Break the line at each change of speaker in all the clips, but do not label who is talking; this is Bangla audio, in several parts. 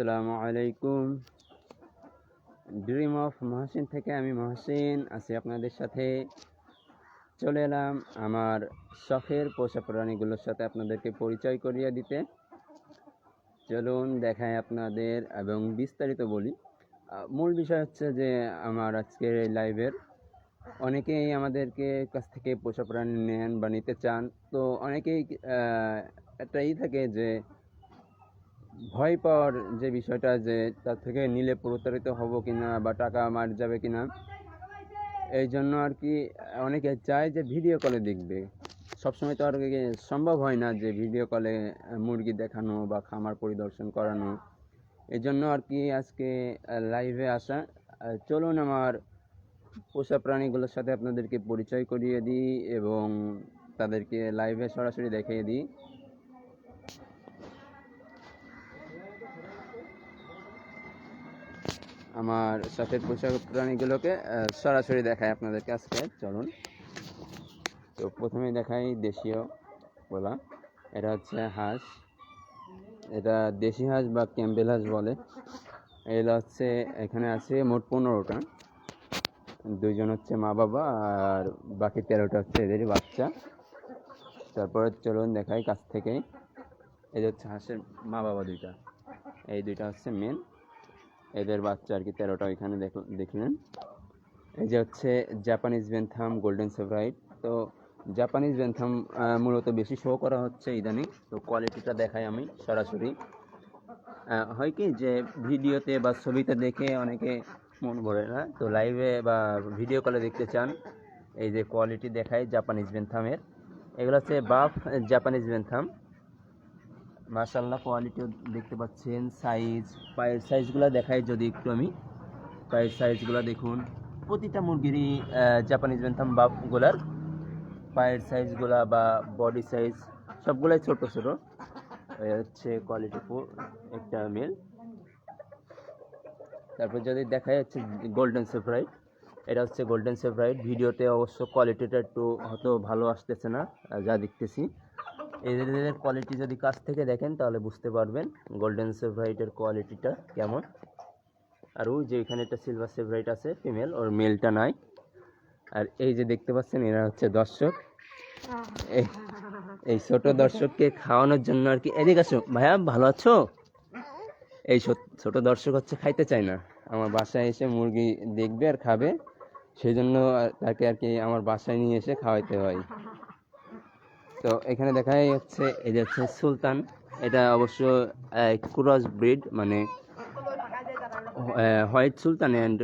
আসসালামু আলাইকুম। ড্রিম অফ মহসিন থেকে আমি মহসিন আছি আপনাদের সাথে। চলে এলাম আমার শখের পোষা প্রাণীগুলোর সাথে আপনাদেরকে পরিচয় করিয়ে দিতে। চলুন দেখায় আপনাদের এবং বিস্তারিত বলি। মূল বিষয় হচ্ছে যে আমার আজকের এই লাইভের অনেকেই আমাদেরকে কাছ থেকে পোষা প্রাণী নেন বা নিতে চান। তো অনেকেই আহ, একটা ই থাকে যে ভয় পাওয়ার যে বিষয়টা যে তার থেকে নিলে প্রতারিত হব কিনা বা টাকা মার যাবে কিনা, এই জন্য আর কি অনেকে চায় যে ভিডিও কলে দেখবে। সবসময় তো আর কি সম্ভব হয় না যে ভিডিও কলে মুরগি দেখানো বা খামার পরিদর্শন করানো। এই জন্য আর কি আজকে লাইভে আসা। চলুন আমার পোষা প্রাণীগুলোর সাথে আপনাদেরকে পরিচয় করিয়ে দিই এবং তাদেরকে লাইভে সরাসরি দেখিয়ে দিই। আমার সাথে পোষা প্রাণীগুলোকে সরাসরি দেখাই আপনাদেরকে আজকে। চলুন। তো প্রথমে দেখাই দেশীয় বলা। এটা হচ্ছে হাঁস। এটা দেশি হাঁস বা ক্যাম্বেল হাঁস বলে। এগুলো হচ্ছে, এখানে আছে মোট পনেরোটা। দুইজন হচ্ছে মা বাবা আর বাকি তেরোটা হচ্ছে এদেরই বাচ্চা। তারপরে চলুন দেখাই কাছ থেকেই। যে হচ্ছে হাঁসের মা বাবা দুইটা। এই দুইটা হচ্ছে মেন এদের বাচ্চা আর কি তেরোটা দেখ- দেখলেন। এই যে হচ্ছে জাপানিজ বেনথাম গোল্ডেন সেভরাইট তো জাপানিজ বেনথাম মূলত বেশি শো করা হচ্ছে ইদানিং। তো কোয়ালিটিটা দেখাই আমি সরাসরি। হয় কি যে ভিডিওতে বা ছবিতে দেখে অনেকে মন ভরে না। তো লাইভে বা ভিডিও কলে দেখতে চান, এই যে কোয়ালিটি দেখায় জাপানিজ বেনথামের এগুলো হচ্ছে বাফ জাপানিজ বেনথাম মার্শাল্লাহ কোয়ালিটিও দেখতে পাচ্ছেন। সাইজ পায়ের সাইজগুলো দেখাই যদি একটু আমি। পায়ের সাইজগুলো দেখুন। প্রতিটা মুরগিরই জাপানিজ বেনথাম বাপগুলার পায়ের সাইজগুলা বা বডি সাইজ সবগুলাই ছোট ছোট। হচ্ছে কোয়ালিটি একটা মেল তারপর যদি দেখা যাচ্ছে গোল্ডেন সেফরাইট এটা হচ্ছে গোল্ডেন সেফরাইট ভিডিওতে অবশ্য কোয়ালিটিটা একটু হয়তো ভালো আসতেছে না যা দেখতেছি। এদের কোয়ালিটি যদি কাছ থেকে দেখেন, তাহলে বুঝতে পারবেন গোল্ডেন সেভরাইটের কোয়ালিটিটা কেমন। আর ওই যে এখানে একটা সিলভার সেভরাইট আছে ফিমেল ওর মেলটা নাই। আর এই যে দেখতে পাচ্ছেন, এরা হচ্ছে দর্শক। এই ছোট দর্শককে খাওয়ানোর জন্য আর কি। এদিকে আসো, ভাইয়া, ভালো আছো? এই ছোট- দর্শক হচ্ছে খাইতে চায় না। আমার বাসায় এসে মুরগি দেখবে আর খাবে সেই জন্য তাকে আর কি আমার বাসায় নিয়ে এসে খাওয়াইতে হয়। তো এখানে দেখা যাচ্ছে, এই হচ্ছে সুলতান। এটা অবশ্য ক্রস ব্রিড মানে white sultan and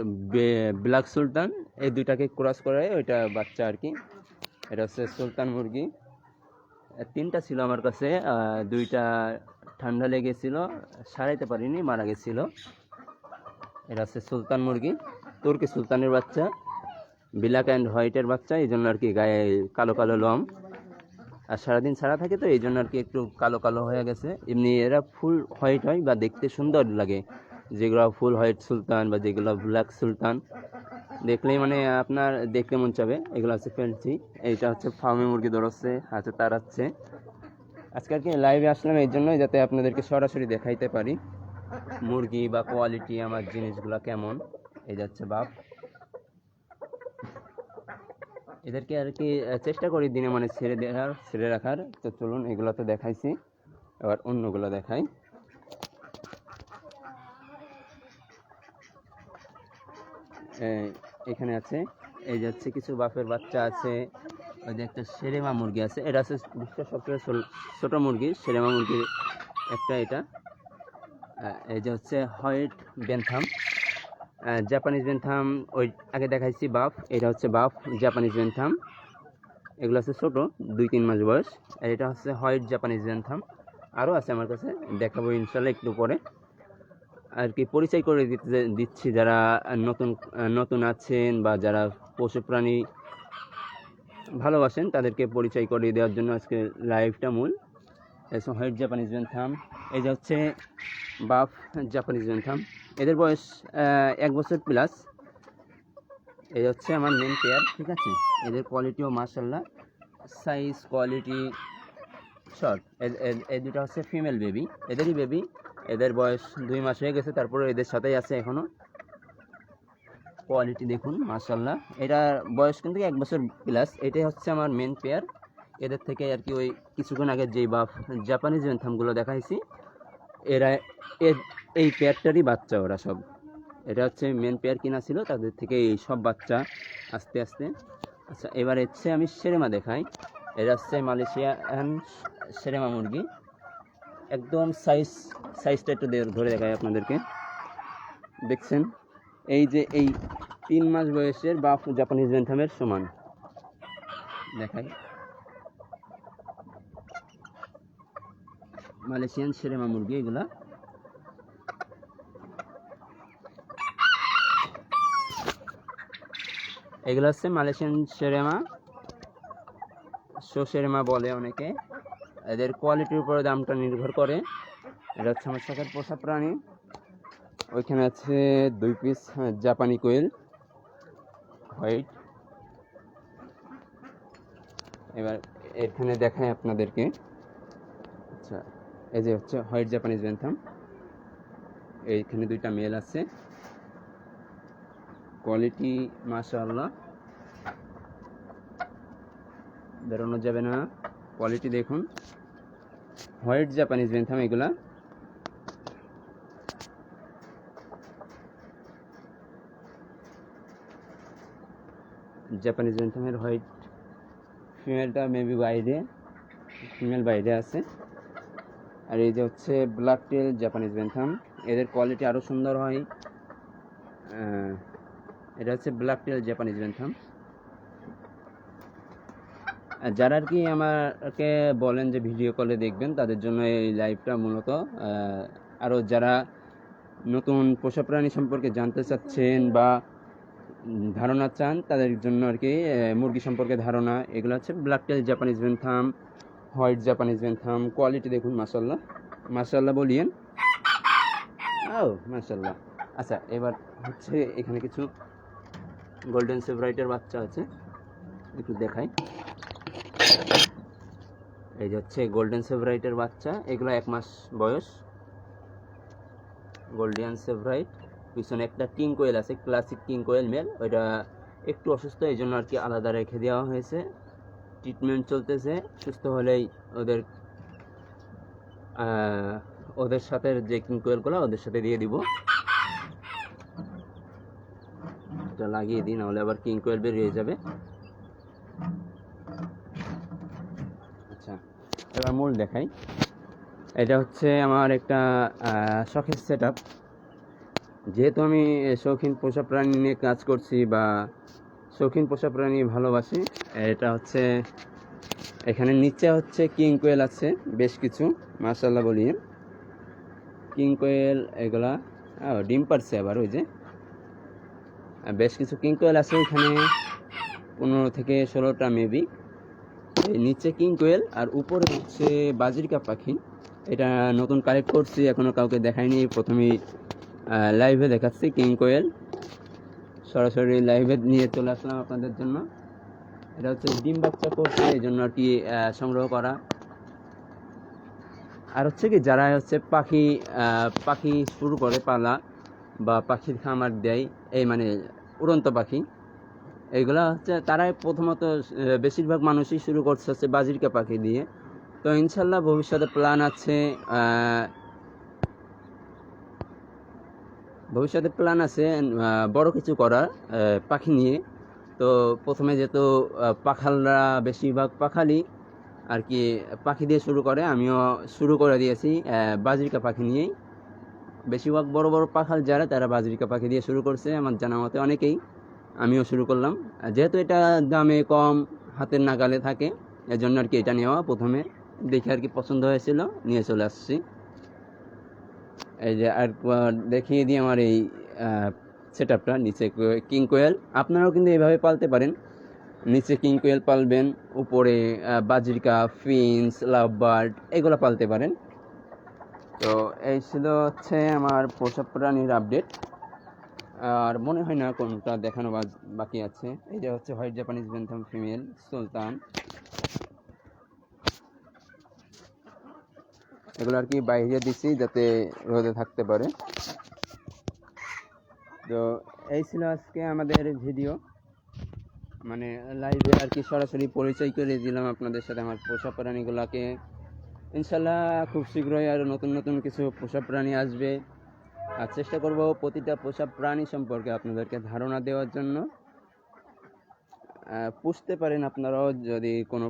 black sultan, এই দুইটাকে ক্রস করে ওইটা বাচ্চা আর কি। এটা হচ্ছে সুলতান মুরগি। তিনটা ছিল আমার কাছে দুইটা ঠান্ডা লেগেছিল, সারাইতে পারিনি, মারা গেছিল। এটা হচ্ছে সুলতান মুরগি, তুর্কি সুলতানের বাচ্চা, ব্ল্যাক অ্যান্ড হোয়াইটের বাচ্চা, এই জন্য আর কি গায়ে কালো কালো লম। আর সারাদিন ছাড়া থাকে তো, এই জন্য আর কি একটু কালো কালো হয়ে গেছে। এমনি এরা ফুল হোয়াইট হয় বা দেখতে সুন্দর লাগে। যেগুলো ফুল হোয়াইট সুলতান বা যেগুলো ব্ল্যাক সুলতান, দেখলেই মানে আপনার দেখতে মন চাবে। এগুলো হচ্ছে ফেন্সি, এইটা হচ্ছে ফার্মে মুরগি দৌড়চ্ছে হাতে তাড়াচ্ছে। আজকে আর কি লাইভে আসলাম এই জন্যই যাতে আপনাদেরকে সরাসরি দেখাইতে পারি। মুরগি বা কোয়ালিটি আমার জিনিসগুলো কেমন। এই যাচ্ছে বাপ। এদেরকে আর কি চেষ্টা করি দিনে মানে ছেড়ে দেওয়ার ছেড়ে রাখার। তো চলুন এগুলো তো দেখাইছি। এবার অন্যগুলো দেখাই। এখানে আছে, এই যে হচ্ছে কিছু বাপের বাচ্চা আছে, ওই যে একটা সেরেমা মুরগি আছে। এটা আছে বিশ্বের সবচেয়ে ছোট- মুরগি, সেরেমা মুরগির একটা এটা। এই যে হচ্ছে হোয়াইট বেনথাম। জাপানিজ বেনথাম ওই আগে দেখাইছি বাফ, এটা হচ্ছে বাফ জাপানিজ বেনথাম এগুলো আছে ছোটো, দুই তিন মাস বয়স। আর এটা হচ্ছে হোয়াইট জাপানিজ বেনথাম আরও আছে আমার কাছে, দেখাবো ইনশাল্লাহ একটু পরে। আর কি পরিচয় করে দিতে দিচ্ছি যারা নতুন নতুন আছেন বা যারা পশু প্রাণী ভালোবাসেন, তাদেরকে পরিচয় করে দেওয়ার জন্য আজকে লাইভটা মূল। এসব হোয়াইট জাপানিজ বেনথাম এই যে হচ্ছে বাফ জাপানিজ বেনথাম এদের বয়স এক বছর প্লাস এই হচ্ছে আমার মেন পেয়ার ঠিক আছে? এদের কোয়ালিটিও মার্শাল্লাহ সাইজ কোয়ালিটি শর্ট এই দুটো হচ্ছে ফিমেল বেবি এদেরই বেবি এদের বয়স দুই মাস হয়ে গেছে, তারপরে এদের সাথেই আছে এখনও কোয়ালিটি দেখুন মার্শাল্লাহ এটার বয়স কিন্তু এক বছর প্লাস এটাই হচ্ছে আমার মেন পেয়ার এদের থেকে আর কি ওই কিছুক্ষণ আগে যেই বাফ, জাপানিজ মেনথামগুলো দেখাইছি, এরা এই পেয়ারটারই বাচ্চা ওরা সব। এটা হচ্ছে মেন পেয়ার কিনা ছিল, তাদের থেকে এই সব বাচ্চা আস্তে আস্তে। আচ্ছা এবার হচ্ছে আমি সেরেমা দেখাই। এটা হচ্ছে মালয়েশিয়ান সেরেমা মুরগি। একদম সাইজ সাইজটা একটু ধরে দেখাই আপনাদেরকে। দেখছেন? এই যে এই তিন মাস বয়সের বা জাপানিজ বেন্থামের সমান। দেখাই। মালয়েশিয়ান সেরেমা মুরগি এগুলা। এগুলো হচ্ছে মালয়েশিয়ান সেরেমা শো সেরেমা বলে অনেকে। এদের কোয়ালিটির উপরে দামটা নির্ভর করে। এটা হচ্ছে আমার শখের পোষা প্রাণী। ওইখানে আছে দুই পিস জাপানি কোয়েল হোয়াইট এবার এখানে দেখায় আপনাদেরকে। এই যে হচ্ছে হোয়াইট জাপানিজ বেনথাম এইখানে দুইটা মেল আছে। কোয়ালিটি, মাশাআল্লাহ। বেরোনো যাবে না। কোয়ালিটি দেখুন। হোয়াইট জাপানিজ বেনথাম এগুলা। জাপানিজ বেনথামের হোয়াইট ফিমেলটা মেবি বাইরে, ফিমেল বাইরে আছে। আর এই যে হচ্ছে ব্ল্যাক টেল জাপানিজ বেনথাম এদের কোয়ালিটি আরও সুন্দর হয়। এটা হচ্ছে ব্ল্যাক টেল জাপানিজ বেনথাম যারা আর কি আমাকে বলেন যে ভিডিও কলে দেখবেন, তাদের জন্য এই লাইভটা মূলত আরও যারা নতুন পোষা প্রাণী সম্পর্কে জানতে চাচ্ছেন বা ধারণা চান, তাদের জন্য আর কি মুরগি সম্পর্কে ধারণা, এগুলো হচ্ছে black tail Japanese bantam white Japanese bantam, quality দেখুন মাসাল্লাহ মাসাল্লাহ বলিয়েন। ও মাসাল্লাহ আচ্ছা এবার হচ্ছে এখানে কিছু গোল্ডেন সেভরাইটের বাচ্চা আছে। একটু দেখাই। এই যে হচ্ছে গোল্ডেন সেভরাইটের বাচ্চা, এগুলো এক মাস বয়স। গোল্ডিয়ান সেভরাইট পিছনে একটা কিং কোয়েল আছে ক্লাসিক কিং কোয়েল মেল ওইটা একটু অসুস্থ এই জন্য আর কি আলাদা রেখে দেওয়া হয়েছে। ট্রিটমেন্ট চলতেছে, সুস্থ হলেই ওদের ওদের সাথে যে কিং কোয়েলগুলো ওদের সাথে দিয়ে দিব। এটা লাগিয়ে দিই, নাহলে আবার কিং কোয়েল বেরিয়ে যাবে। আচ্ছা এবার মূল দেখাই। এটা হচ্ছে আমার একটা শখের সেট আপ যেহেতু আমি শৌখিন পোষা প্রাণী নিয়ে কাজ করছি বা শৌখিন পোষা প্রাণী ভালোবাসি এটা হচ্ছে, এখানে নিচে হচ্ছে কিং কোয়েল আছে, বেশ কিছু মার্শাল্লাহ বলি কিং কোয়েল এগুলা ডিম পারছে আবার ওই যে। বেশ কিছু কিং কোয়েল আছে এখানে পনেরো থেকে ষোলোটা মেবি নিচে কিং কোয়েল আর উপরে হচ্ছে বাজিরকা পাখি। এটা নতুন কালেক্ট করছি, এখনও কাউকে দেখাইনি, প্রথমেই লাইভে দেখাচ্ছি কিং কোয়েল। সরাসরি লাইভে নিয়ে চলে আসলাম আপনাদের জন্য। এটা হচ্ছে ডিম বাচ্চা করছে এই জন্য আর কি সংগ্রহ করা। আর হচ্ছে কি, যারা হচ্ছে পাখি পাখি শুরু করে পালা বা পাখির খামার দেয়, এই মানে উড়ন্ত পাখি, এইগুলা হচ্ছে তারাই প্রথমত বেশিরভাগ মানুষই শুরু করছে হচ্ছে বাজিরকা পাখি দিয়ে। তো ইনশাল্লাহ ভবিষ্যতে প্ল্যান আছে ভবিষ্যতে প্ল্যান আছে বড় কিছু করার পাখি নিয়ে। তো প্রথমে যেহেতু পাখালরা বেশিরভাগ পাখালি, আর কি পাখি দিয়ে শুরু করে, আমিও শুরু করে দিয়েছি বাজরিকা পাখি নিয়েই। বেশিরভাগ বড় বড় পাখাল যারা, তারা বাজরিকা পাখি দিয়ে শুরু করছে, আমার জানা মতে অনেকেই। আমিও শুরু করলাম। যেহেতু এটা দামে কম, হাতের নাগালে থাকে এর জন্য আর কি এটা নেওয়া প্রথমে দেখে আর কি পছন্দ হয়েছিল, নিয়ে চলে আসছি। এই যে আর দেখিয়ে দিই আমার এই সেট আপটা নিচে কিং কোয়েল। আপনারাও কিন্তু এইভাবে পালতে পারেন। নিচে কিং কোয়েল পালবেন, উপরে বাজরিকা, ফিন্স লাভ বার্ড এগুলো পালতে পারেন। তো এই ছিল হচ্ছে আমার পোষা প্রাণীর আপডেট। আর মনে হয় না কোনটা দেখানো বাকি আছে। যে হচ্ছে white Japanese bantam female, sultan. এগুলো আর কি বাইরে দিছি যাতে রোদে থাকতে পারে। তো এই ছিল আজকে আমাদের ভিডিও মানে লাইভে আর কি সরাসরি পরিচয় করে দিলাম আপনাদের সাথে আমার পোষা প্রাণীগুলোকে। ইনশাল্লাহ খুব শীঘ্রই আর নতুন নতুন কিছু পোষা প্রাণী আসবে। আর চেষ্টা করব প্রতিটা পোষা প্রাণী সম্পর্কে আপনাদেরকে ধারণা দেওয়ার জন্য। পুষতে পারেন আপনারাও যদি কোনো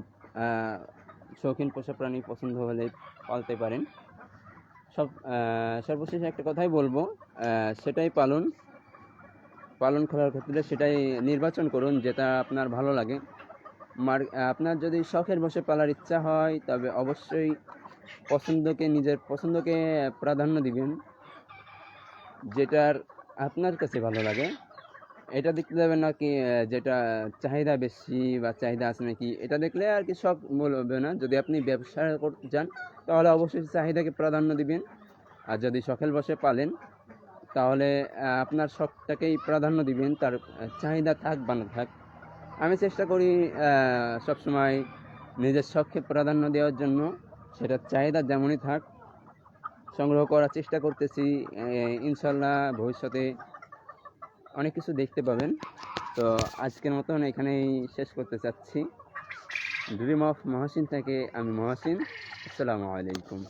শৌখিন পোষা প্রাণী পছন্দ হলে পালতে পারেন। সব সর্বশেষে একটা কথাই বলব সেটাই পালন। পালন করার ক্ষেত্রে সেটাই নির্বাচন করুন, যেটা আপনার ভালো লাগে। মার, আপনার যদি শখের বসে পালার ইচ্ছা হয়, তবে অবশ্যই পছন্দকে নিজের পছন্দকে প্রাধান্য দিবেন, যেটার আপনার কাছে ভালো লাগে। এটা দেখতে যাবেন না কি, যেটা চাহিদা বেশি বা চাহিদা আছে নাকি, এটা দেখলে আর কি শখ বলবে না। যদি আপনি ব্যবসা করতে চান, তাহলে অবশ্যই চাহিদাকে প্রাধান্য দিবেন। আর যদি শখের বসে পালেন তাহলে আপনার শখটাকেই প্রাধান্য দিবেন, তার চাহিদা থাক বা না থাক। আমি চেষ্টা করি সবসময় নিজের শখকে প্রাধান্য দেওয়ার জন্য। সেটার চাহিদা যেমনই থাক, সংগ্রহ করার চেষ্টা করতেছি। ইনশাল্লাহ ভবিষ্যতে অনেক কিছু দেখতে পাবেন। তো আজকের মতন এখানেই শেষ করতে চাচ্ছি। ড্রিম অফ মহাসিন থেকে আমি মহাসিন। আসসালামু আলাইকুম।